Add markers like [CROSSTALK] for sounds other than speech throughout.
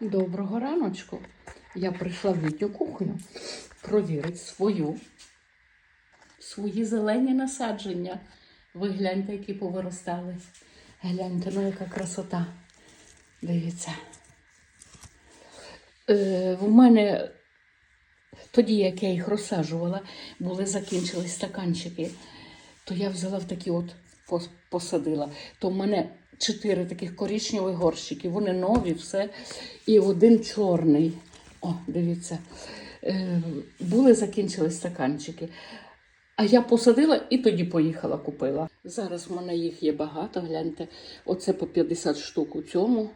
Доброго раночку. Я прийшла в літню кухню провірити свою, свої зелені насадження. Ви гляньте, які повиростали. Гляньте, ну яка красота. Дивіться. Е, в мене тоді, як я їх розсаджувала, були закінчились стаканчики, то я взяла в такі от посадила. То в мене чотири таких коричневих горщики, вони нові, все. І один чорний. О, дивіться. Е, були закінчились стаканчики. А я посадила і тоді поїхала, купила. Зараз в мене їх є багато. Гляньте, оце по 50 штук у цьому.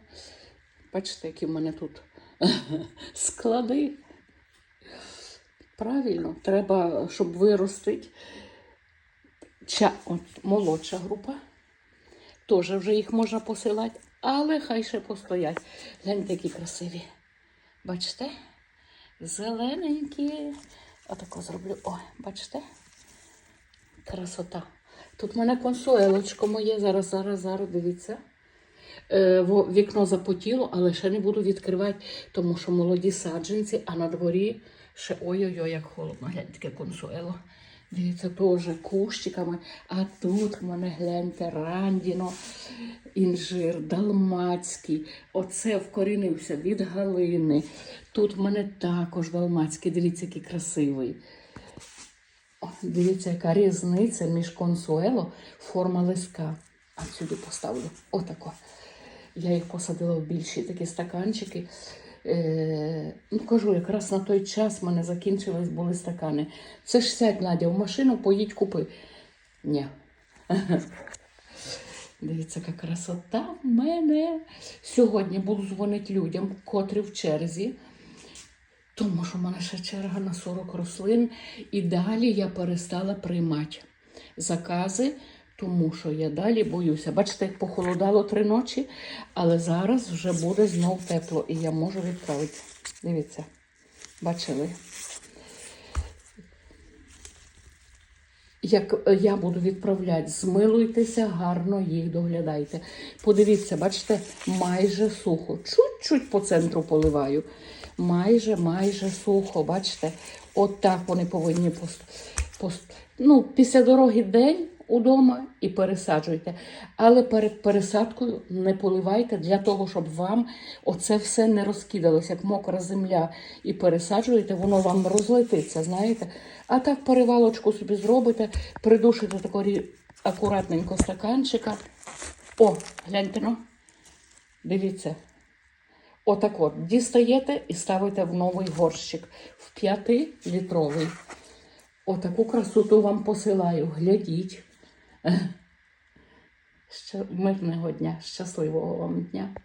Бачите, які в мене тут [LAUGHS] склади. Правильно, треба, щоб виростити. Ча, от, молодша група. Теж вже їх можна посилати, але хай ще постоять. Гляньте, які красиві. Бачите? Зелененькі. Отако зроблю. О, бачите? Красота. Тут в мене консуелочко моє. Зараз, зараз, зараз, дивіться. Е, вікно запотіло, але ще не буду відкривати, тому що молоді саджанці, а на дворі ще ой-ой-ой, як холодно. Гляньте, таке консуело. Дивіться, теж кущиками. А тут в мене гляньте рандіно, інжир, далмацький. Оце вкорінився від галини. Тут в мене також далмацький. Дивіться, який красивий. О, дивіться, яка різниця між консуело, форма листка. А сюди поставлю. Отако. Я їх посадила в більші такі стаканчики. Е, ну, кажу, якраз на той час в мене закінчились були стакани. Це ж сядь, Надя, в машину поїдь купи. Ні. [LAUGHS] Дивіться, яка красота в мене. Сьогодні буду дзвонити людям, котрі в черзі. Тому що в мене ще черга на 40 рослин, і далі я перестала приймати закази, тому що я далі боюся. Бачите, як похолодало три ночі, але зараз вже буде знов тепло, і я можу відправити. Дивіться, бачили? Як е, я буду відправляти, змилуйтеся, гарно їх доглядайте. Подивіться, бачите, майже сухо. Чуть-чуть по центру поливаю. Майже, майже сухо. Бачите, от так вони повинні пост... Ну, після дороги день удома і пересаджуйте. Але перед пересадкою не поливайте для того, щоб вам оце все не розкидалося, як мокра земля. І пересаджуєте, воно вам розлетиться, знаєте. А так перевалочку собі зробите, придушите тако акуратненько стаканчика. О, гляньте ну. Дивіться. Отак от дістаєте і ставите в новий горщик в 5-літровий. Отаку красоту вам посилаю. Глядіть. Ще мирного дня, щасливого вам дня.